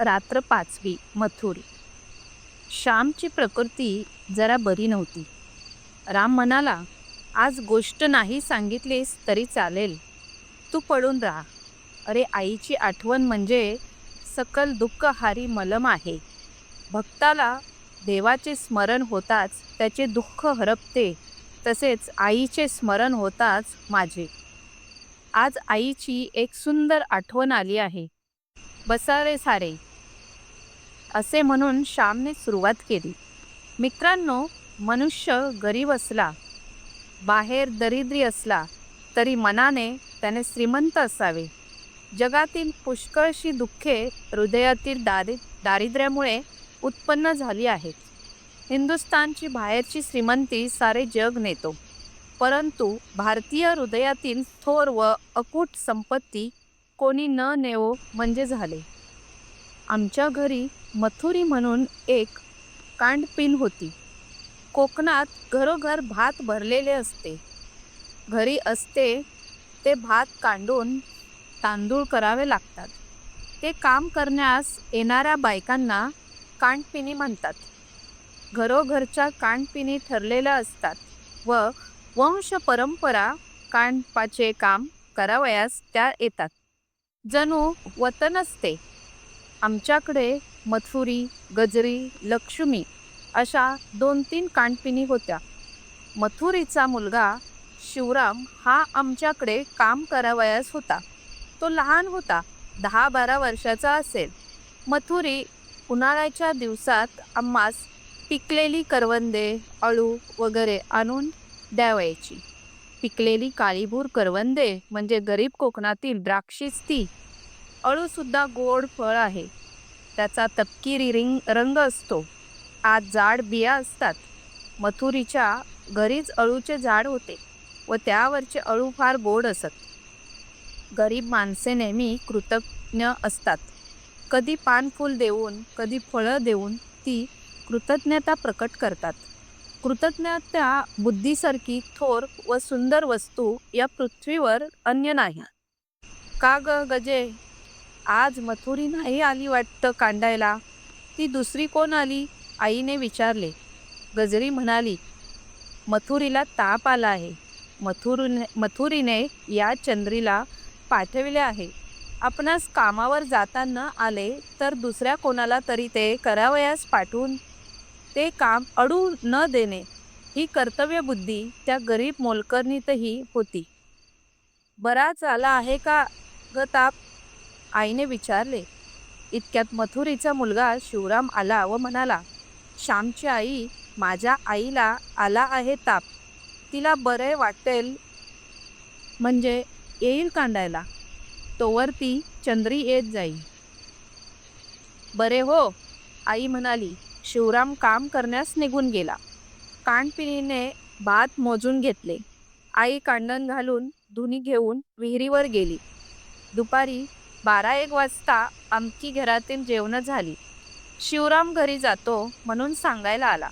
रात्र पाचवी मथुर. श्यामची प्रकृती जरा बरी नव्हती. राम म्हणाला आज गोष्ट नाही सांगितलीस तरी चालेल. तू पडून राहा. अरे आईची आठवण म्हणजे सकल दुःखहारी मलम आहे. भक्ताला देवाचे स्मरण होताच त्याचे दुःख हरपते तसेच आईचे स्मरण होताच माझे. आज आईची एक सुंदर आठवण आली आहे. बसा रे सारे. असे म्हणून श्यामने सुरुवात केली. मित्रांनो मनुष्य गरीब असला बाहेर दरिद्री असला तरी मनाने त्याने श्रीमंत असावे. जगातील पुष्कळशी दुःखे हृदयातील दारि दारिद्र्यामुळे उत्पन्न झाली आहेत. हिंदुस्थानची बाहेरची श्रीमंती सारे जग नेतो. परंतु भारतीय हृदयातील थोर व अकूट संपत्ती कोणी न नेवो म्हणजे झाले. आमच्या घरी मथुरी म्हणून एक कांडपिन होती. कोकणात घरोघर भात भरलेले असते. घरी असते ते भात कांडून तांदूळ करावे लागतात. ते काम करण्यास येणाऱ्या बायकांना कांडपिनी म्हणतात. घरोघरच्या कांडपिनी ठरलेल्या असतात व वंश परंपरा कांडपाचे काम करावयास त्या येतात. जणू वतन असते. आमच्याकडे मथुरी गजरी लक्ष्मी अशा दोन तीन कानपिणी होत्या. मथुरीचा मुलगा शिवराम हा आमच्याकडे काम करावयास होता. तो लहान होता दहा बारा वर्षाचा असेल. मथुरी उन्हाळ्याच्या दिवसात आम्हास पिकलेली करवंदे अळू वगैरे आणून द्यावयाची. पिकलेली काळीभूर करवंदे म्हणजे गरीब कोकणातील द्राक्षीच ती. अळूसुद्धा गोड फळ आहे. त्याचा तपकिरी रिंग रंग असतो. आत जाड बिया असतात. मथुरीच्या घरीच अळूचे झाड होते व त्यावरचे अळू फार गोड असत. गरीब माणसे नेहमी कृतज्ञ असतात. कधी पानफूल देऊन कधी फळं देऊन ती कृतज्ञता प्रकट करतात. कृतज्ञता बुद्धीसारखी थोर व सुंदर वस्तू या पृथ्वीवर अन्य नाही. का ग गजे? आज मथुरी नाही आली वाटतं कांडायला. ती दुसरी कोण आली? आईने विचारले. गजरी म्हणाली मथुरीला ताप आला आहे. मथुरीने मथुरीने या चंद्रीला पाठविले आहे. आपणास कामावर जाता न आले तर दुसऱ्या कोणाला तरी ते करावयास पाठवून. ते काम अडू न देणे. ही कर्तव्यबुद्धी त्या गरीब मोलकरणीतही होती. बराच आला आहे का ग ताप? आईने विचारले इतक्यात मथुरीचा मुलगा शिवराम आला व म्हणाला श्यामची आई माझ्या आईला आला आहे ताप. तिला बरे वाटेल म्हणजे येईल कांडायला. तोवर ती चंद्री येत जाईल. बरे हो आई म्हणाली. शिवराम काम करण्यास निघून गेला. कानपिणीने भात मोजून घेतले. आई कांडण घालून धुनी घेऊन विहिरीवर गेली. दुपारी बारा एक वाजता आमची घरातील जेवणं झाली. शिवराम घरी जातो म्हणून सांगायला आला.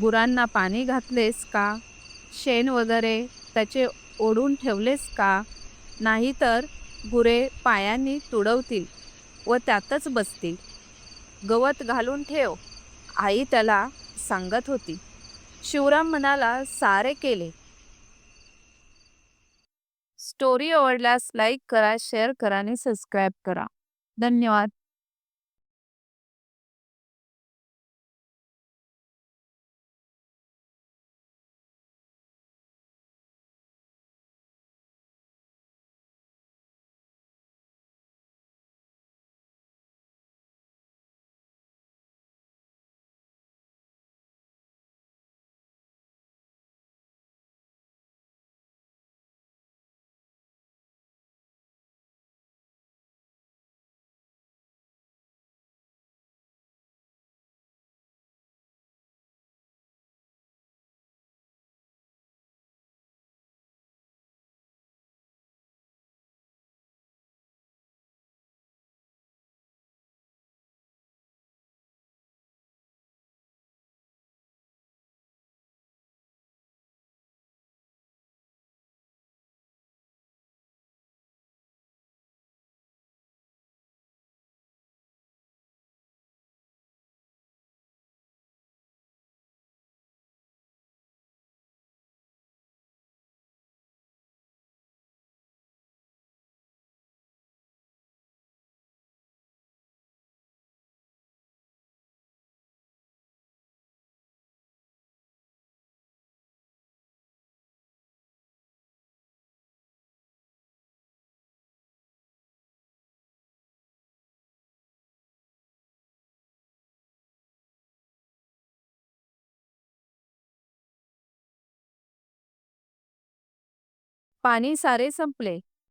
गुरांना पाणी घातलेस का? शेण वगैरे त्याचे ओढून ठेवलेस का? नाहीतर गुरे पायांनी तुडवतील व त्यातच बसतील. गवत घालून ठेव आई त्याला सांगत होती. शिवराम म्हणाला सारे केले. स्टोरी आवडल्यास लाईक करा शेअर करा आणि सबस्क्राईब करा. धन्यवाद. पाणी सारे संपले.